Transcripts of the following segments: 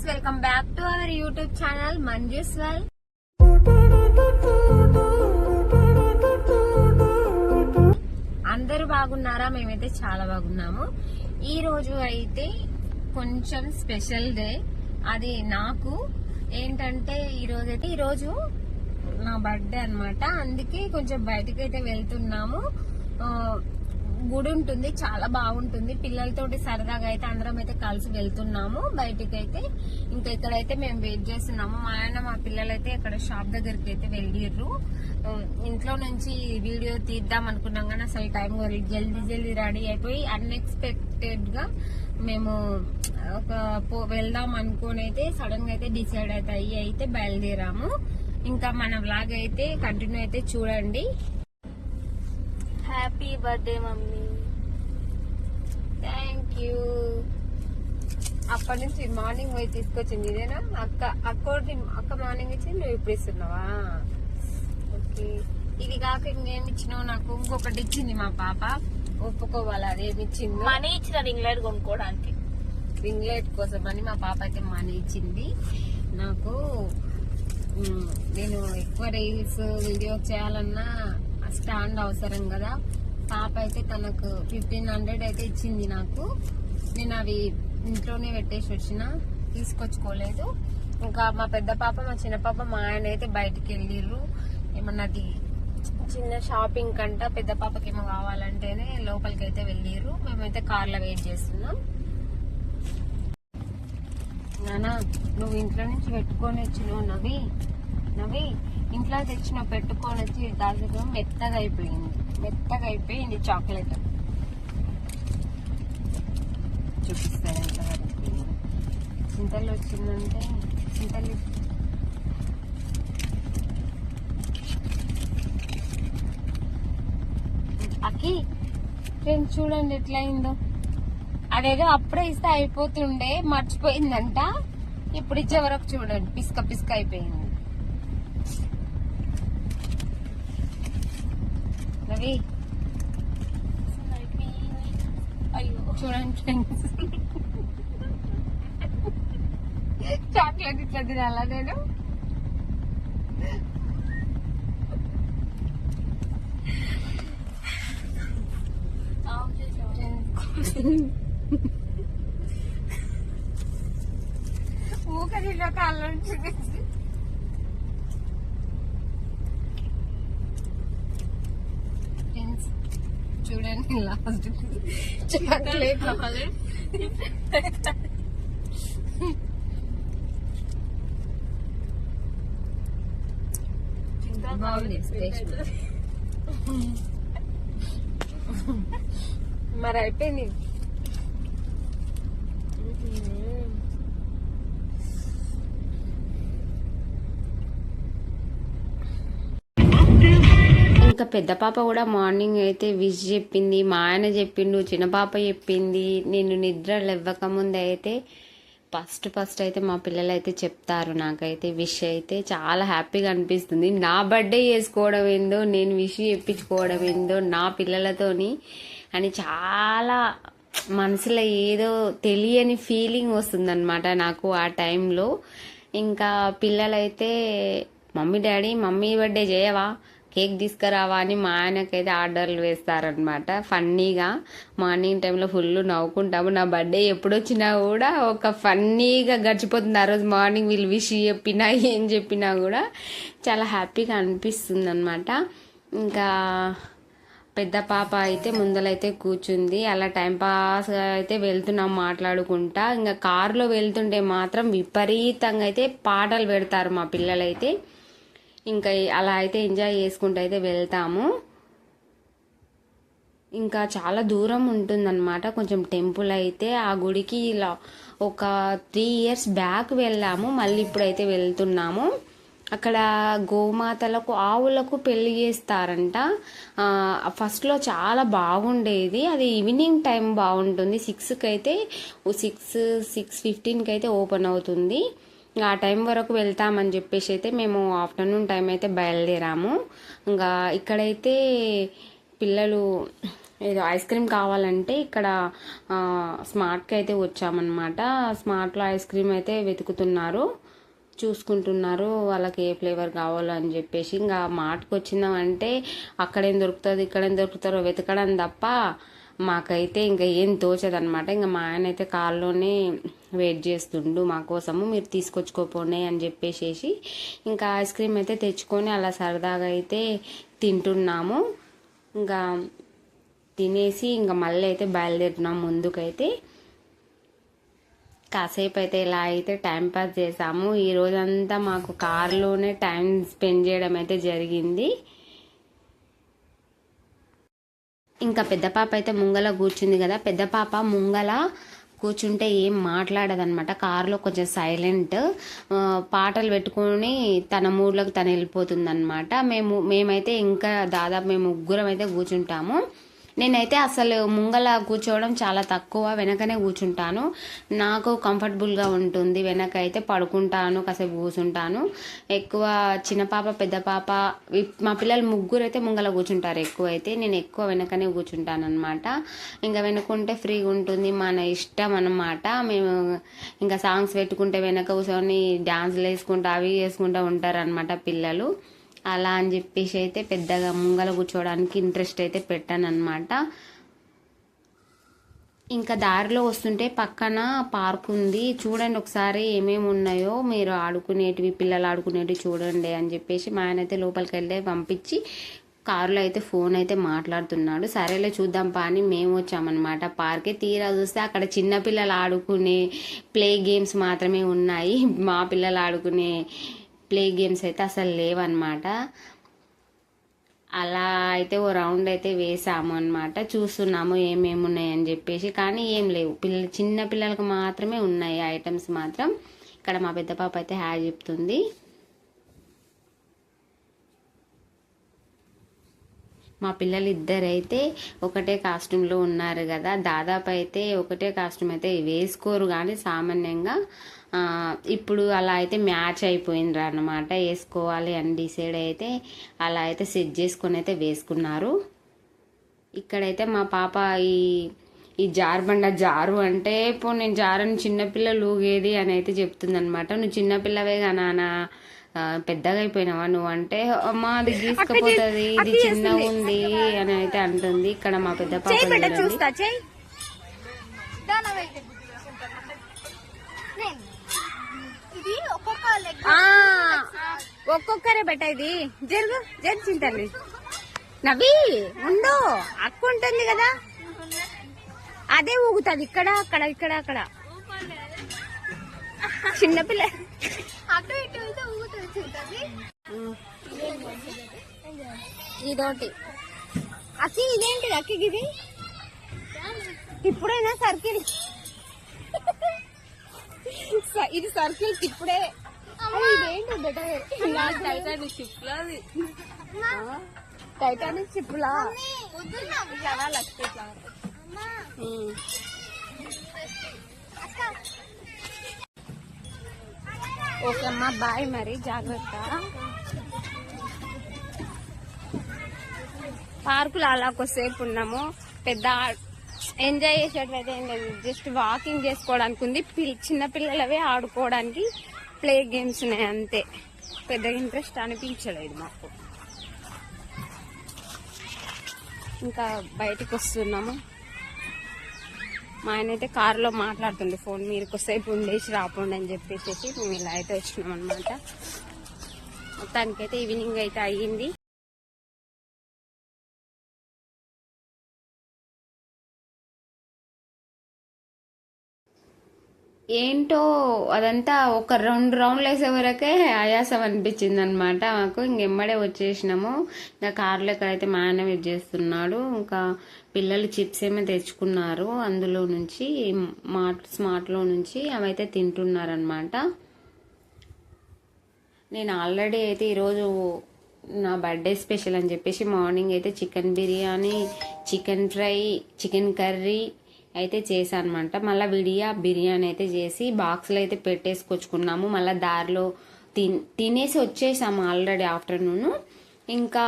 Friends welcome back to our YouTube channel Manju's well అందరూ బాగున్నారా? మేమైతే చాలా బాగున్నాము. ఈ రోజు అయితే కొంచెం స్పెషల్ డే. అది నాకు ఏంటంటే ఈ రోజు అయితే ఈరోజు నా బర్త్డే అన్నమాట. అందుకే కొంచెం బయటకు అయితే వెళ్తున్నాము గుడి ఉంటుంది చాలా బాగుంటుంది. పిల్లలతోటి సరదాగా అయితే అందరం అయితే కలిసి వెళ్తున్నాము. బయటికి అయితే ఇంకా ఇక్కడైతే మేము వెయిట్ చేస్తున్నాము మా ఆయన మా పిల్లలైతే ఇక్కడ షాప్ దగ్గరికి అయితే వెళ్ళిర్రు. ఇంట్లో నుంచి వీడియో తీద్దాం అనుకున్నాం కానీ అసలు టైం జల్దీ జల్దీ రెడీ అయిపోయి అన్ఎక్స్పెక్టెడ్గా మేము ఒక పో- వెళ్దాం అనుకుని అయితే సడన్గా అయితే డిసైడ్ అయితే అయ్యి అయితే బయలుదేరాము. ఇంకా మన వ్లాగ్ అయితే కంటిన్యూ అయితే చూడండి. Happy birthday mummy. Thank you అప్పటి నుంచి మార్నింగ్ పోయి తీసుకొచ్చింది ఇదేనా? అక్క అక్క ఒకటి- అక్క మార్నింగ్ ఇచ్చి నువ్వు ఇప్పుడు ఇస్తున్నావా? ఓకే ఇది కాక ఇంకేమి ఇచ్చినావు నాకు? ఇంకొకటి ఇచ్చింది మా పాప. ఒప్పుకోవాలి? అదేమి ఇచ్చింది? మనీ ఇచ్చిన ఇంగ్లాండ్ కొనుక్కోవడానికి. రింగ్లైట్ కోసం అని మా పాప అయితే మనీ ఇచ్చింది. నాకు నేను ఎక్కువ రీల్స్ వీడియో చేయాలన్నా స్టాండ్ అవసరం కదా. పాప అయితే తనకు ఫిఫ్టీన్ హండ్రెడ్ అయితే ఇచ్చింది నాకు. నేను అవి ఇంట్లోనే పెట్టేసి వచ్చిన. తీసుకొచ్చుకోలేదు. ఇంకా మా పెద్ద పాప మా చిన్న పాప మా ఆయన అయితే బయటికి వెళ్ళిర్రు. ఏమన్నది చిన్న షాపింగ్ కంట పెద్ద పాపకి ఏమో కావాలంటేనే లోపలికి అయితే వెళ్ళిర్రు. మేమైతే కార్లో వెయిట్ చేస్తున్నాం. నానా నువ్వు ఇంట్లో నుంచి పెట్టుకొని వచ్చినావు నవి నవి ఇంట్లో తెచ్చిన పెట్టుకొని వచ్చి దాదాపు మెత్తగా అయిపోయింది. మెత్తగా అయిపోయింది చాక్లెట్. చూపిస్తాను ఎంతవరకు చింతలు వచ్చిందంటే చింతలు అకి ఫ్రెండ్స్ చూడండి ఎట్లయిందో. అదేదో అప్పుడే ఇస్తే అయిపోతుండే మర్చిపోయిందంట. ఇప్పుడు ఇచ్చే వరకు చూడండి పిస్క పిస్క అయిపోయింది. రవి అయ్యో చూడండి చాక్లెట్ ఇట్లా తినాలా నేను? ఊక చేసావా? ఊకరిలో నుంచి ఫ్రెండ్స్ చూడండి లాస్ట్ చాక్లెట్ కావాలి. ఇంకా బాగుంది టేస్ట్ మరి అయిపోయింది ఇంకా పెద్ద పాప కూడా మార్నింగ్ అయితే విష్ చెప్పింది మా ఆయన చెప్పిండు చిన్న పాప చెప్పింది నేను నిద్ర లేవ్వకముందు అయితే ఫస్ట్ ఫస్ట్ అయితే మా పిల్లలు అయితే చెప్తారు. నాకైతే విష్ అయితే చాలా హ్యాపీగా అనిపిస్తుంది. నా బర్త్డే చేసుకోవడం ఏందో నేను విష్ చెప్పించుకోవడం ఏందో నా పిల్లలతోని అని చాలా మనసులో ఏదో తెలియని ఫీలింగ్ వస్తుందన్నమాట నాకు ఆ టైంలో. ఇంకా పిల్లలైతే మమ్మీ డాడీ మమ్మీ బర్త్డే చేయవా? కేక్ తీసుకురావా అని మా ఆయనకైతే ఆర్డర్లు వేస్తారనమాట ఫన్నీగా మార్నింగ్ టైంలో ఫుల్ నవ్వుకుంటాము. నా బర్త్డే ఎప్పుడు వచ్చినా కూడా ఒక ఫన్నీగా గడిచిపోతుంది. ఆ రోజు మార్నింగ్ వీళ్ళు విష్ చెప్పినా ఏం చెప్పినా కూడా చాలా హ్యాపీగా అనిపిస్తుంది అనమాట ఇంకా పెద్ద పాప అయితే ముందలైతే కూర్చుంది. అలా టైం అయితే వెళ్తున్నాం మాట్లాడుకుంటా. ఇంకా కారులో వెళ్తుంటే మాత్రం విపరీతంగా అయితే పాటలు పెడతారు మా పిల్లలైతే. ఇంకా అలా అయితే ఎంజాయ్ చేసుకుంటూ అయితే వెళ్తాము. ఇంకా చాలా దూరం ఉంటుందన్నమాట. కొంచెం టెంపుల్ అయితే ఆ గుడికి ఇలా ఒక త్రీ ఇయర్స్ బ్యాక్ వెళ్ళాము. మళ్ళీ ఇప్పుడైతే వెళ్తున్నాము. అక్కడ గోమాతలకు ఆవులకు పెళ్ళి చేస్తారంట. ఫస్ట్లో చాలా బాగుండేది. అది ఈవినింగ్ టైం బాగుంటుంది. సిక్స్కి అయితే సిక్స్ సిక్స్ ఫిఫ్టీన్కి అయితే ఓపెన్ అవుతుంది. ఇంకా ఆ టైం వరకు వెళ్తామని చెప్పేసి అయితే మేము ఆఫ్టర్నూన్ టైం అయితే బయలుదేరాము. ఇంకా ఇక్కడైతే పిల్లలు ఏదో ఐస్ క్రీమ్ కావాలంటే ఇక్కడ స్మార్ట్కి అయితే వచ్చామన్నమాట. స్మార్ట్లో ఐస్ క్రీమ్ అయితే వెతుకుతున్నారు. చూసుకుంటున్నారు వాళ్ళకి ఏ ఫ్లేవర్ కావాలో అని చెప్పేసి. ఇంకా మార్ట్కి వచ్చిందామంటే అక్కడేం దొరుకుతుంది ఇక్కడేం దొరుకుతారో వెతకడం తప్ప మాకైతే ఇంకా ఏం తోచదనమాట ఇంకా మా ఆయన అయితే కారులోనే వెయిట్ చేస్తుండు మా కోసము మీరు తీసుకొచ్చుకోపోనే అని చెప్పేసేసి ఇంకా ఐస్ క్రీమ్ అయితే తెచ్చుకొని అలా సరదాగా అయితే తింటున్నాము. ఇంకా తినేసి ఇంకా మళ్ళీ అయితే బయలుదేరుతున్నాం ముందుకైతే. కాసేపు అయితే ఇలా అయితే టైం పాస్ చేసాము. ఈ రోజంతా మాకు కారులోనే టైం స్పెండ్ చేయడం అయితే జరిగింది. ఇంకా పెద్ద పాప అయితే ముంగల కూర్చుంది కదా పెద్ద పాప ముంగల కూర్చుంటే ఏం మాట్లాడదనమాట కారులో కొంచెం సైలెంట్ పాటలు పెట్టుకొని తన మూడ్లోకి తను వెళ్ళిపోతుంది మేము మేమైతే ఇంకా దాదాపు మేము ముగ్గురం అయితే కూర్చుంటాము. నేనైతే అసలు ముంగల కూర్చోవడం చాలా తక్కువ వెనకనే కూర్చుంటాను. నాకు కంఫర్టబుల్గా ఉంటుంది. వెనక అయితే పడుకుంటాను కాసేపు కూర్చుంటాను. ఎక్కువ చిన్న పాప పెద్ద పాప మా పిల్లలు ముగ్గురు అయితే ముంగల కూర్చుంటారు ఎక్కువ అయితే నేను ఎక్కువ వెనకనే కూర్చుంటాను అనమాట ఇంకా వెనుకుంటే ఫ్రీగా ఉంటుంది మన ఇష్టం అన్నమాట. మేము ఇంకా సాంగ్స్ పెట్టుకుంటే వెనక కూర్చొని డ్యాన్స్లు వేసుకుంటూ అవి వేసుకుంటూ ఉంటారు అనమాట పిల్లలు. అలా అని చెప్పేసి అయితే పెద్దగా ముంగల కూర్చోవడానికి ఇంట్రెస్ట్ అయితే పెట్టాను అనమాట ఇంకా దారిలో వస్తుంటే పక్కన పార్క్ ఉంది. చూడండి ఒకసారి ఏమేమి ఉన్నాయో. మీరు ఆడుకునేటివి పిల్లలు ఆడుకునేటివి చూడండి అని చెప్పేసి మా ఆయన అయితే లోపలికి వెళ్ళి పంపించి కారులో అయితే ఫోన్ అయితే మాట్లాడుతున్నాడు. సరేలే చూద్దాం పా అని మేము వచ్చామన్నమాట. పార్కే తీరా చూస్తే అక్కడ చిన్నపిల్లలు ఆడుకునే ప్లే గేమ్స్ మాత్రమే ఉన్నాయి. మా పిల్లలు ఆడుకునే ప్లే గేమ్స్ అయితే అసలు లేవన్నమాట. అలా అయితే ఓ రౌండ్ అయితే వేసాము అనమాట చూస్తున్నాము ఏమేమి ఉన్నాయని చెప్పేసి. కానీ ఏం లేవు. పిల్ల చిన్న పిల్లలకు మాత్రమే ఉన్నాయి ఐటమ్స్ మాత్రం. ఇక్కడ మా పెద్ద పాప అయితే హ్యా చెప్తుంది. మా పిల్లలు ఇద్దరైతే ఒకటే కాస్ట్యూమ్లో ఉన్నారు కదా. దాదాపు అయితే ఒకటే కాస్ట్యూమ్ అయితే వేసుకోరు కానీ సామాన్యంగా ఇప్పుడు అలా అయితే మ్యాచ్ అయిపోయిండ్రు అనమాట వేసుకోవాలి అని డిసైడ్ అయితే అలా అయితే సెట్ చేసుకొని అయితే వేసుకున్నారు. ఇక్కడైతే మా పాప ఈ ఈ జారుబండ జారు అంటే ఇప్పుడు నేను జారని చిన్నపిల్లలు ఊగేది అని అయితే చెప్తుంది అనమాట నువ్వు చిన్నపిల్లవే కానా పెద్దగా అయిపోయినావా నువ్వు అంటే అమ్మా అది గీసుకపోతుంది ఇది చిన్నగా ఉంది అని అయితే అంటుంది. ఇక్కడ మా పెద్ద పాప చూడండి. చూస్తా చెయ్యి ఇది ఒక్కొక్క లెగ్ ఆ, ఒక్కొక్కరే బెట్ట ఇది. జరుగు జరుగు చింతల్లి నవ్వి ఉండు. అక్క ఉంటుంది కదా. అదే ఊగుతుంది. ఇక్కడ అక్కడ ఇక్కడ అక్కడ. చిన్నపిల్ల అటు ఇటు ఇదోటి. అక్కి ఇదేంటిది అక్కి ఇది ఇప్పుడైనా సర్కిల్ ఇది సర్కిల్ ఇప్పుడే. ఇదేంటి బెటర్ టైటానిక్ షిప్ లా టైటానిక్ షిప్ లా? ఉమ్. ఓకే అమ్మా బాయ్ మరి జాగ్రత్త. పార్కులో అలా కొద్దిసేపు ఉన్నాము. పెద్ద ఎంజాయ్ చేసేటైతే ఏం లేదు. జస్ట్ వాకింగ్ చేసుకోవడానికి ఉంది. పిల్- ఆడుకోవడానికి ప్లే గేమ్స్ ఉన్నాయి అంతే. పెద్ద ఇంట్రెస్ట్ అనిపించలేదు మాకు. ఇంకా బయటకు వస్తున్నాము. మా ఆయన అయితే కారులో మాట్లాడుతుండే ఫోన్ మీరు కొద్దిసేపు ఉండేసి రాపండి అని చెప్పేసి మేము ఇలా అయితే వచ్చినాం అనమాట మొత్తానికైతే ఈవినింగ్ అయితే అయ్యింది. ఏంటో అదంతా ఒక రెండు రౌండ్లు వేసే వరకే ఆయాసం అనిపించింది అనమాట మాకు ఇంకెమ్మడే వచ్చేసినాము. ఇంకా కార్లో ఎక్కడైతే మా ఆయన వెయిట్ చేస్తున్నాడు ఇంకా పిల్లలు చిప్స్ ఏమో తెచ్చుకున్నారు. అందులో నుంచి మార్ట్ స్మార్ట్లో నుంచి అవైతే తింటున్నారనమాట నేను ఆల్రెడీ అయితే ఈరోజు నా బర్త్డే స్పెషల్ అని చెప్పేసి మార్నింగ్ అయితే chicken biryani chicken fry chicken curry అయితే చేశానమాట. అనమాట మళ్ళీ విడియా బిర్యానీ అయితే చేసి బాక్స్లో అయితే పెట్టేసుకొచ్చుకున్నాము. మళ్ళీ దారిలో తిన్ తినేసి వచ్చేసాము ఆల్రెడీ ఆఫ్టర్నూన్. ఇంకా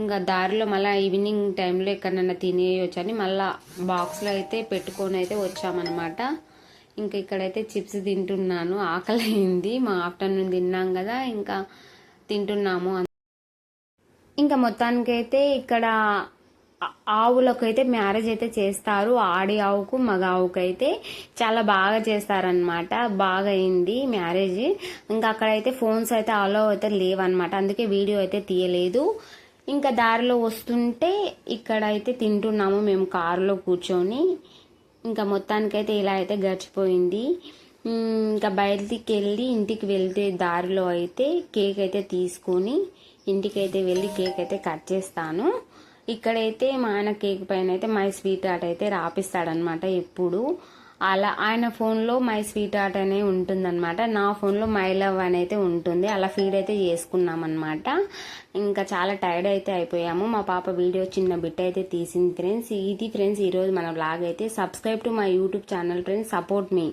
ఇంకా దారిలో మళ్ళీ ఈవినింగ్ టైంలో ఎక్కడన్నా తినేయొచ్చు అని మళ్ళీ బాక్స్లో అయితే పెట్టుకొని అయితే వచ్చామన్నమాట. ఇంకా ఇక్కడైతే చిప్స్ తింటున్నాను. ఆకలి అయింది మా ఆఫ్టర్నూన్ తిన్నాం కదా ఇంకా తింటున్నాము. ఇంకా మొత్తానికైతే ఇక్కడ ఆవులకైతే మ్యారేజ్ అయితే చేస్తారు. ఆడి ఆవుకు మగ ఆవుకు అయితే చాలా బాగా చేస్తారనమాట బాగా అయింది మ్యారేజ్. ఇంకా అక్కడైతే ఫోన్స్ అయితే అలో అయితే లేవన్నమాట. అందుకే వీడియో అయితే తీయలేదు. ఇంకా దారిలో వస్తుంటే ఇక్కడ అయితే తింటున్నాము మేము కారులో కూర్చొని. ఇంకా మొత్తానికైతే ఇలా అయితే గడిచిపోయింది. ఇంకా బయటికి వెళ్ళి ఇంటికి వెళ్తే దారిలో అయితే కేక్ అయితే తీసుకొని ఇంటికి అయితే వెళ్ళి కేక్ అయితే కట్ చేస్తాను. ఇక్కడైతే మా ఆయన కేక్ పైన అయితే మై స్వీట్ ఆర్ట్ అయితే రాపిస్తాడనమాట ఎప్పుడు. అలా ఆయన ఫోన్లో మై స్వీట్ ఆర్ట్ అనే ఉంటుందన్నమాట. నా ఫోన్లో మై లవ్ అని అయితే ఉంటుంది. అలా ఫీడ్ అయితే చేసుకున్నాం అనమాట ఇంకా చాలా టైర్డ్ అయితే అయిపోయాము. మా పాప వీడియో చిన్న బిట్ అయితే తీసింది ఫ్రెండ్స్. ఇది ఫ్రెండ్స్ ఈరోజు మన బ్లాగ్ అయితే. Subscribe to my YouTube channel friends support me